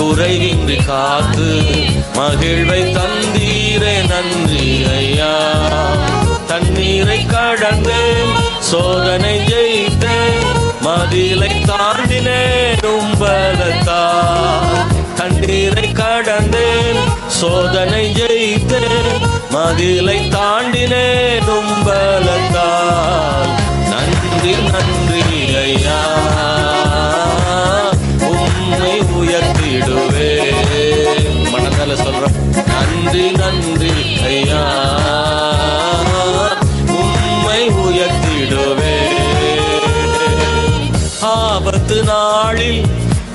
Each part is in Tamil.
குறைவின்றி காத்து மகிழ்வை தந்தீரே நன்றி ஐயா. தண்ணீரை கடந்து சோதனை ஜெயித்தேன் மதிலை தாண்டினேன் உம்பலத்தா. தண்ணீரை கடந்தேன் சோதனை ஜெயித்தேன் மதிலை தாண்டினேன் உம்பல நாளில்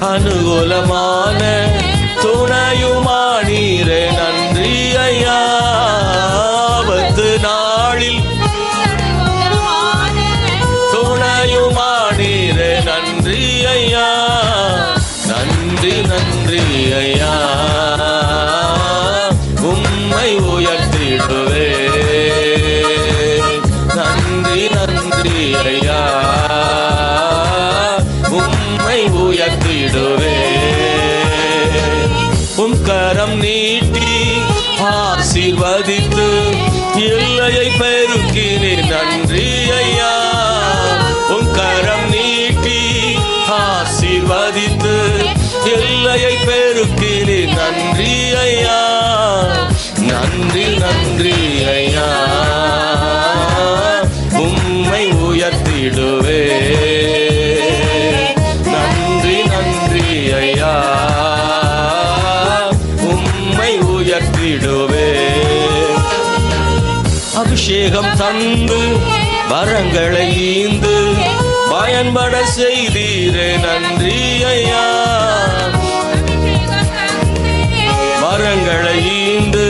அனுகூலமான துணையுமானீரே நன்றி ஐயா. ஆபத்து நாளில் துணையுமானீரே நன்றி ஐயா. நன்றி நன்றி ஐயா. உம்மை உயர்த்திடுவேன். உயர்த்திடுவே உம் கரம் நீட்டி ஆசீர்வதித்து எல்லையை பெருக்கினேன் நன்றி ஐயா. உன் கரம் நீட்டி ஆசீர்வதித்து எல்லையை பெருக்கினேன் நன்றி ஐயா. நன்றி நன்றி ஐயா. உம்மை உயர்த்திடுவே. அபிஷேகம் தந்து வரங்களை ஈந்து பயன்பட செய்தீரே நன்றி ஐயா. வரங்களை ஈந்து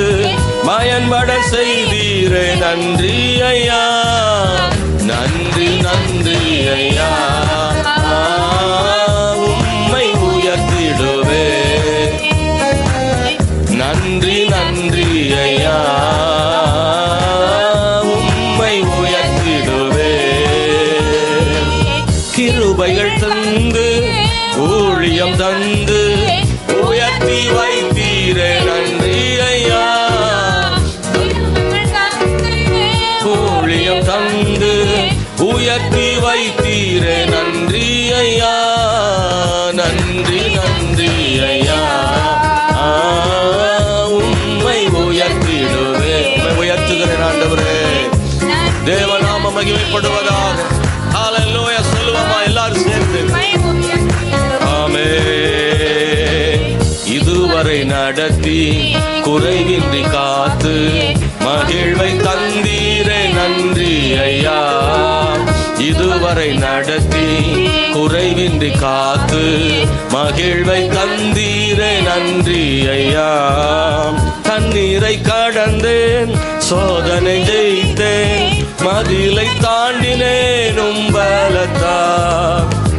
பயன்பட செய்தீரே நன்றி ஐயா. நன்றி நன்றி ஐயா. உம்மை உயர்த்திடுவே. நன்றி நன்றி. கிருபைகள் தந்து ஊழியம் தந்து உயர்த்தி வைத்தீரே. நன்றி ஐயா. ஊழியம் தந்து உயர்த்தி வைத்தீரே. நன்றி ஐயா. நன்றி நன்றி ஐயா. ஆ, உம்மை உயர்த்திடுவே. உயர்த்துகிறேன் ஆண்டவரே. தேவநாம மகிமைப்படுவதாக. ஹalleluya சொல்லுவோமா எல்லாரும் சேர்ந்து. ஆமே இதுவரை நடத்தி குறைவின்றி காத்து மகிழ்வை தந்தீரே நன்றி ஐயா. இதுவரை நடத்தி குறைவின்றி காத்து மகிழ்வை தந்தீரே நன்றி ஐயா. தண்ணீரை கடந்தேன் சோதனை ஜெயித்தேன் மதிலை தாண்டினேனும் பலத்தா.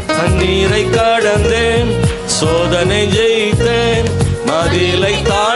தண்ணீரை கடந்தேன் சோதனை ஜெயித்தேன் மதிலை தாண்டி